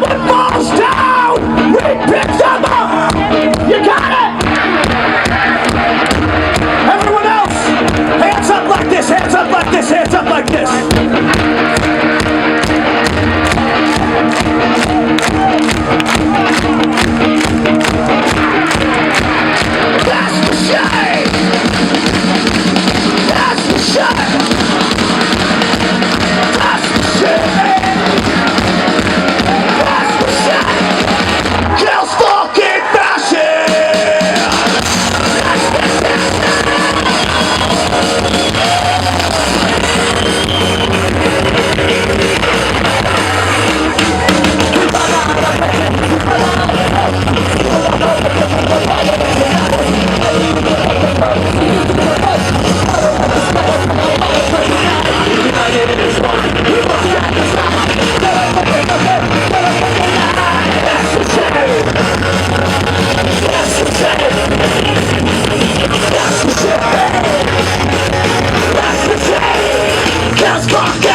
someone falls down, we pick them up. You got it. Everyone else, hands up like this, hands up like this, hands up like this. Let's go!